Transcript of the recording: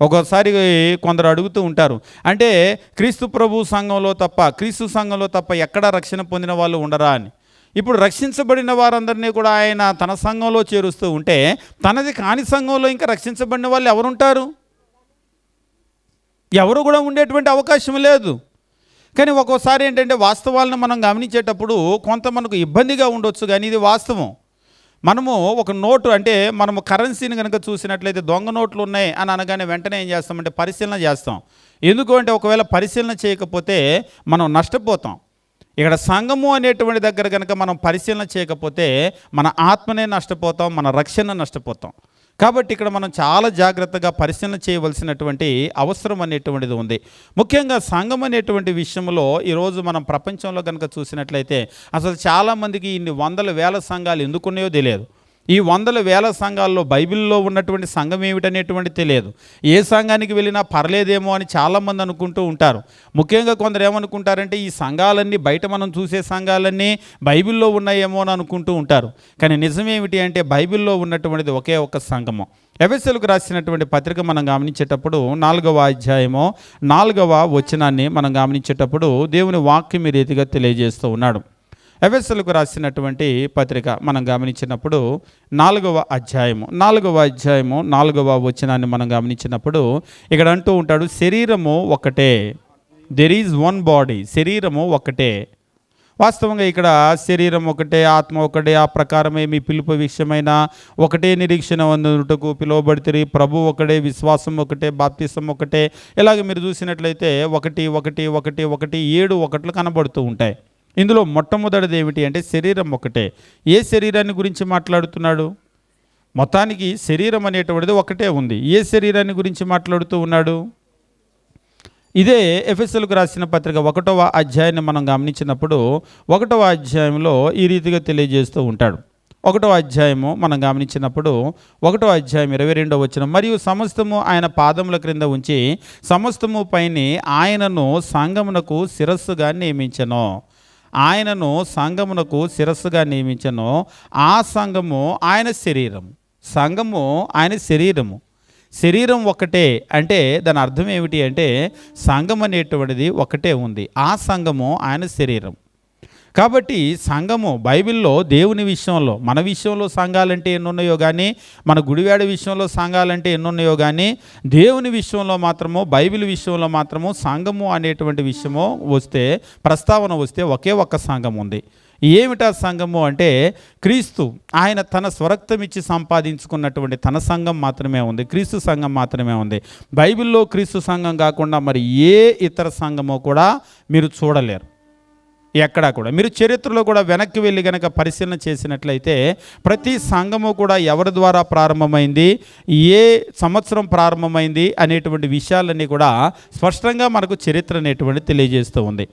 ఒక్కోసారి కొందరు అడుగుతూ ఉంటారు. అంటే క్రీస్తు ప్రభు సంఘంలో తప్ప క్రీస్తు సంఘంలో తప్ప ఎక్కడ రక్షణ పొందిన వాళ్ళు ఉండరా అని. ఇప్పుడు రక్షించబడిన వారందరినీ కూడా ఆయన తన సంఘంలో చేరుస్తూ ఉంటే తనది కాని సంఘంలో ఇంకా రక్షించబడిన వాళ్ళు ఎవరుంటారు? ఎవరు కూడా ఉండేటువంటి అవకాశం లేదు. కానీ ఒక్కోసారి ఏంటంటే వాస్తవాలను మనం గమనించేటప్పుడు కొంత మనకు ఇబ్బందిగా ఉండొచ్చు కానీ ఇది వాస్తవం. మనము ఒక నోటు అంటే మనము కరెన్సీని కనుక చూసినట్లయితే దొంగ నోట్లు ఉన్నాయి అని అనగానే వెంటనే ఏం చేస్తామంటే పరిశీలన చేస్తాం. ఎందుకు అంటే ఒకవేళ పరిశీలన చేయకపోతే మనం నష్టపోతాం. ఇక్కడ సంఘము అనేటువంటి దగ్గర కనుక మనం పరిశీలన చేయకపోతే మన ఆత్మనే నష్టపోతాం మన రక్షణ నష్టపోతాం. కాబట్టి ఇక్కడ మనం చాలా జాగ్రత్తగా పరిశీలన చేయవలసినటువంటి అవసరం అనేటువంటిది ఉంది. ముఖ్యంగా సంఘం అనేటువంటి విషయంలో ఈరోజు మనం ప్రపంచంలో కనుక చూసినట్లయితే అసలు చాలామందికి ఇన్ని వందల వేల సంఘాలు ఎందుకున్నాయో తెలియదు. ఈ వందల వేల సంఘాల్లో బైబిల్లో ఉన్నటువంటి సంఘం ఏమిటనేటువంటి తెలియదు. ఏ సంఘానికి వెళ్ళినా పర్లేదేమో అని చాలామంది అనుకుంటూ ఉంటారు. ముఖ్యంగా కొందరు ఏమనుకుంటారంటే ఈ సంఘాలన్నీ బయట మనం చూసే సంఘాలన్నీ బైబిల్లో ఉన్నాయేమో అని అనుకుంటూ ఉంటారు. కానీ నిజమేమిటి అంటే బైబిల్లో ఉన్నటువంటిది ఒకే ఒక్క సంఘము. ఎఫెస్ఎల్కు రాసినటువంటి పత్రిక మనం గమనించేటప్పుడు నాలుగవ అధ్యాయము నాలుగవ వచనాన్ని మనం గమనించేటప్పుడు దేవుని వాక్యం రీతిగా తెలియజేస్తూ ఉన్నాడు. ఎఫ్ఎస్ఎల్కు రాసినటువంటి పత్రిక మనం గమనించినప్పుడు నాలుగవ అధ్యాయము నాలుగవ అధ్యాయము నాలుగవ వచనాన్ని మనం గమనించినప్పుడు ఇక్కడ అంటూ ఉంటాడు శరీరము ఒకటే. దెర్ ఈజ్ వన్ బాడీ శరీరము ఒకటే. వాస్తవంగా ఇక్కడ శరీరం ఒకటే ఆత్మ ఒకటే ఆ ప్రకారమే మీ పిలుపు విషయమైన ఒకటే నిరీక్షణ అందుటకు పిలువబడితే ప్రభు ఒకటే విశ్వాసం ఒకటే బాప్తిసం ఒకటే. ఇలాగ మీరు చూసినట్లయితే ఒకటి ఒకటి ఒకటి ఒకటి ఏడు ఒకట్లు కనబడుతూ ఉంటాయి. ఇందులో మొట్టమొదటిది ఏమిటి అంటే శరీరం ఒకటే. ఏ శరీరాన్ని గురించి మాట్లాడుతున్నాడు? మొత్తానికి శరీరం అనేటువంటిది ఒకటే ఉంది. ఏ శరీరాన్ని గురించి మాట్లాడుతూ ఉన్నాడు? ఇదే ఎఫ్ఎస్ఎల్కు రాసిన పత్రిక ఒకటవ అధ్యాయాన్ని మనం గమనించినప్పుడు ఒకటవ అధ్యాయంలో ఈ రీతిగా తెలియజేస్తూ ఉంటాడు. ఒకటో అధ్యాయము మనం గమనించినప్పుడు ఒకటో అధ్యాయం ఇరవై రెండవ వచ్చిన మరియు సమస్తము ఆయన పాదముల క్రింద ఉంచి సమస్తము పైని ఆయనను సంగమునకు శిరస్సుగా నియమించను. ఆయనను సంఘమునకు శిరస్సుగా నియమించను. ఆ సంఘము ఆయన శరీరం సంఘము ఆయన శరీరము. శరీరం ఒకటే అంటే దాని అర్థం ఏమిటి అంటే సంఘం అనేటువంటిది ఒకటే ఉంది. ఆ సంఘము ఆయన శరీరం. కాబట్టి సంఘము బైబిల్లో దేవుని విషయంలో మన విషయంలో సంఘాలంటే ఎన్నున్నాయో కానీ మన గుడివాడ విషయంలో సంఘాలంటే ఎన్నున్నాయో కానీ దేవుని విషయంలో మాత్రము బైబిల్ విషయంలో మాత్రము సంఘము అనేటువంటి విషయము వస్తే ప్రస్తావన వస్తే ఒకే ఒక్క సంఘం ఉంది. ఏమిటా సంఘము అంటే క్రీస్తు ఆయన తన స్వరక్తం ఇచ్చి సంపాదించుకున్నటువంటి తన సంఘం మాత్రమే ఉంది క్రీస్తు సంఘం మాత్రమే ఉంది. బైబిల్లో క్రీస్తు సంఘం కాకుండా మరి ఏ ఇతర సంఘమో కూడా మీరు చూడలేరు. ఎక్కడా కూడా. మీరు చరిత్రలో కూడా వెనక్కి వెళ్ళి కనుక పరిశీలన చేసినట్లయితే ప్రతి సంఘము కూడా ఎవరి ద్వారా ప్రారంభమైంది ఏ సంవత్సరం ప్రారంభమైంది అనేటువంటి విషయాలన్నీ కూడా స్పష్టంగా మనకు చరిత్ర అనేటువంటి తెలియజేస్తూ ఉంది.